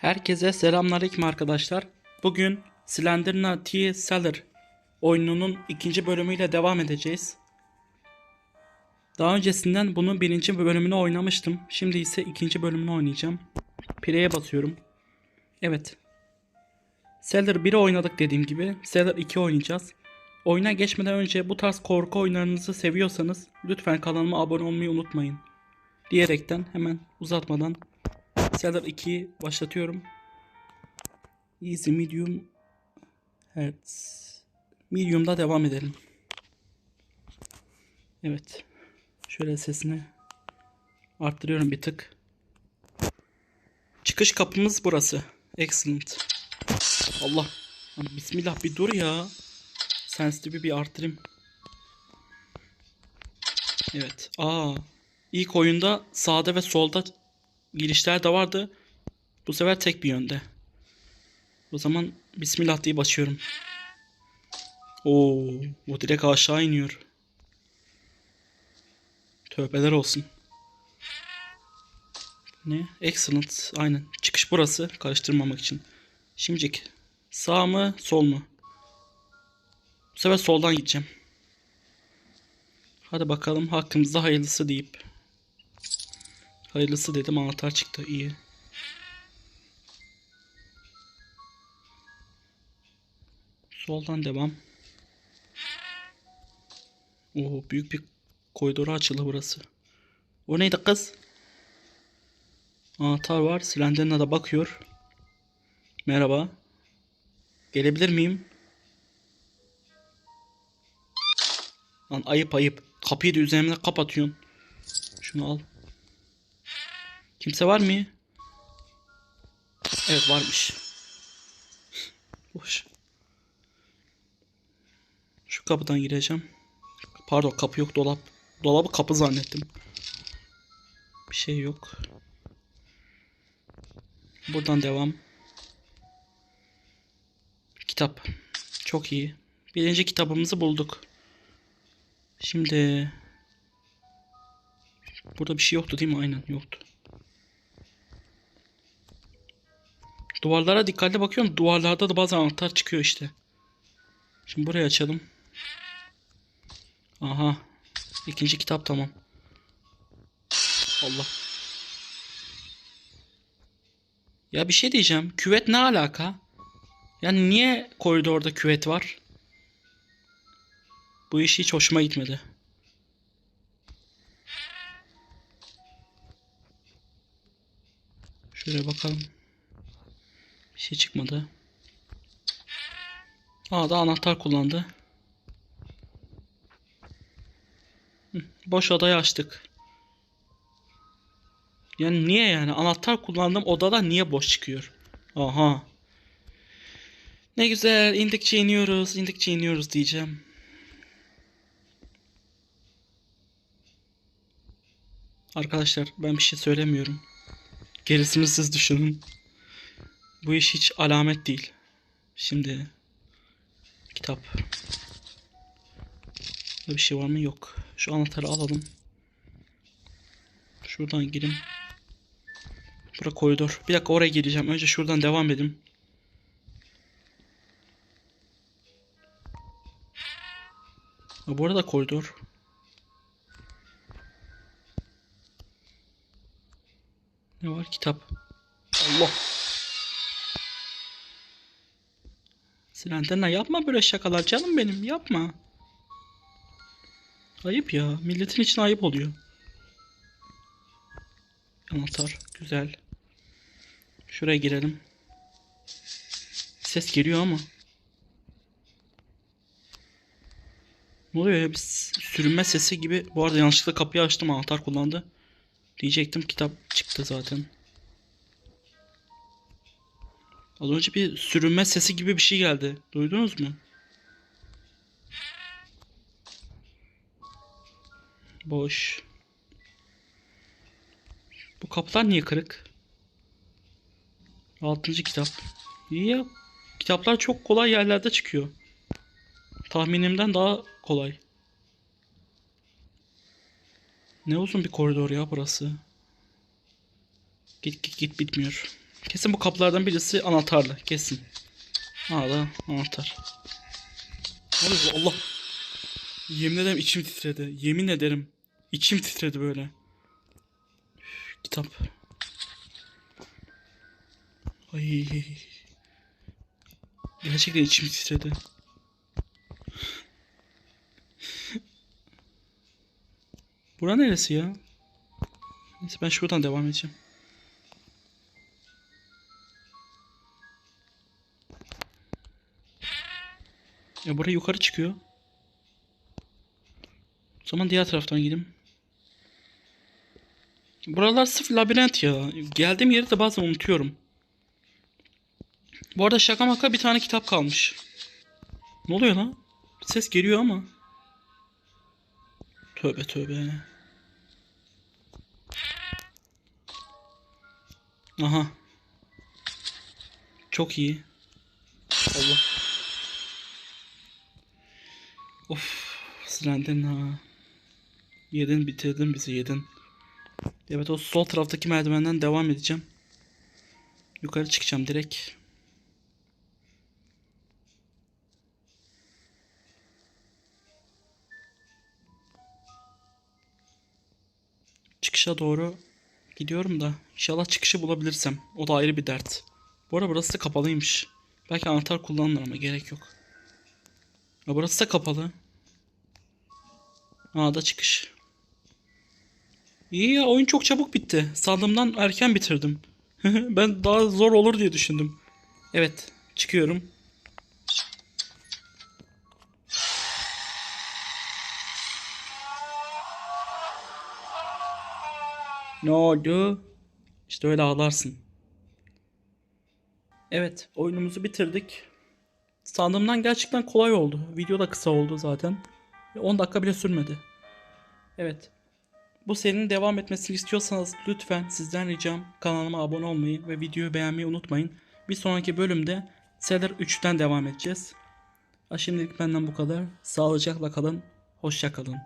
Herkese selamünaleyküm arkadaşlar. Bugün Slenderna T. Seller oyununun ikinci bölümüyle devam edeceğiz. Daha öncesinden bunun birinci bölümünü oynamıştım. Şimdi ise ikinci bölümünü oynayacağım. Play'e basıyorum. Evet. Seller 1'i oynadık dediğim gibi. Seller 2 oynayacağız. Oyuna geçmeden önce bu tarz korku oyunlarınızı seviyorsanız lütfen kanalıma abone olmayı unutmayın. Diyerekten hemen uzatmadan Seller 2'yi başlatıyorum. Easy, medium, hertz. Medium'da devam edelim. Evet. Şöyle sesini arttırıyorum bir tık. Çıkış kapımız burası. Excellent. Allah. Bismillah bir dur ya. Sensitive'i bir arttırayım. Evet. Aa. İlk oyunda sağda ve solda girişler de vardı. Bu sefer tek bir yönde. O zaman Bismillah diye basıyorum. Oo, bu direkt aşağı iniyor. Tövbeler olsun. Ne? Excellent. Aynen. Çıkış burası. Karıştırmamak için. Şimdilik. Sağ mı? Sol mu? Bu sefer soldan gideceğim. Hadi bakalım hakkımızda hayırlısı deyip. Hayırlısı dedim anahtar çıktı. İyi. Soldan devam. Oo büyük bir koridora açıldı burası. O neydi kız? Anahtar var. Slender'ına da bakıyor. Merhaba. Gelebilir miyim? Lan ayıp ayıp. Kapıyı da üzerine kapatıyorsun. Şunu al. Kimse var mı? Evet varmış. Boş. Şu kapıdan gireceğim. Pardon kapı yok dolap. Dolabı kapı zannettim. Bir şey yok. Buradan devam. Kitap. Çok iyi. Birinci kitabımızı bulduk. Şimdi Burada bir şey yoktu değil mi? Aynen yoktu. Duvarlara dikkatli bakıyorum. Duvarlarda da bazı anahtar çıkıyor işte. Şimdi burayı açalım. Aha. İkinci kitap tamam. Allah. Ya bir şey diyeceğim. Küvet ne alaka? Yani niye koridorda küvet var? Bu iş hiç hoşuma gitmedi. Şöyle bakalım. Bir şey çıkmadı. Aa da anahtar kullandı. Boş odayı açtık. Yani niye yani? Anahtar kullandım odada niye boş çıkıyor? Aha. Ne güzel indikçe iniyoruz, indikçe iniyoruz diyeceğim. Arkadaşlar ben bir şey söylemiyorum. Gerisini siz düşünün. Bu iş hiç alamet değil. Şimdi kitap. Burada bir şey var mı? Yok. Şu anahtarı alalım. Şuradan gireyim. Bura koridor. Bir dakika oraya gireceğim. Önce şuradan devam edeyim. Ha, bu arada koridor. Ne var? Kitap. Allah. Silentena yapma böyle şakalar canım benim yapma. Ayıp ya. Milletin için ayıp oluyor. Anahtar. Güzel. Şuraya girelim. Ses geliyor ama. Ne oluyor ya? Bir sürünme sesi gibi. Bu arada yanlışlıkla kapıyı açtım. Anahtar kullandı. Diyecektim kitap çıktı zaten. Az önce bir sürünme sesi gibi bir şey geldi. Duydunuz mu? Boş. Bu kapılar niye kırık? Altıncı kitap. İyi ya. Kitaplar çok kolay yerlerde çıkıyor. Tahminimden daha kolay. Ne uzun bir koridor ya burası. Git git git bitmiyor. Kesin bu kapılardan birisi anahtarlı. Kesin. Aa da anahtar. Ne? Allah. Yemin ederim içim titredi. Yemin ederim. İçim titredi böyle. Kitap. Ay. Gerçekten içim titredi. Bura neresi ya? Neyse ben şuradan devam edeceğim. Ya buraya yukarı çıkıyor. O zaman diğer taraftan gideyim. Buralar sırf labirent ya. Geldiğim yeri de bazen unutuyorum. Bu arada şaka maka bir tane kitap kalmış. Ne oluyor lan? Ses geliyor ama. Tövbe tövbe. Aha. Çok iyi. Allah. Of. Sırandın ha. Yedin bitirdin bizi yedin. Evet o sol taraftaki merdivenden devam edeceğim. Yukarı çıkacağım direkt. Çıkışa doğru gidiyorum da inşallah çıkışı bulabilirsem. O da ayrı bir dert. Bu arada burası da kapalıymış. Belki anahtar kullanılır ama gerek yok. Ya burası da kapalı. Aa da çıkış. İyi ya oyun çok çabuk bitti. Sandığımdan erken bitirdim. ben daha zor olur diye düşündüm. Evet çıkıyorum. Ne oldu? İşte öyle ağlarsın. Evet, oyunumuzu bitirdik. Sandığımdan gerçekten kolay oldu. Video da kısa oldu zaten. 10 dakika bile sürmedi. Evet. Bu serinin devam etmesini istiyorsanız lütfen sizden ricam kanalıma abone olmayı ve videoyu beğenmeyi unutmayın. Bir sonraki bölümde Seller 3'ten devam edeceğiz. Şimdilik benden bu kadar. Sağlıcakla kalın. Hoşça kalın.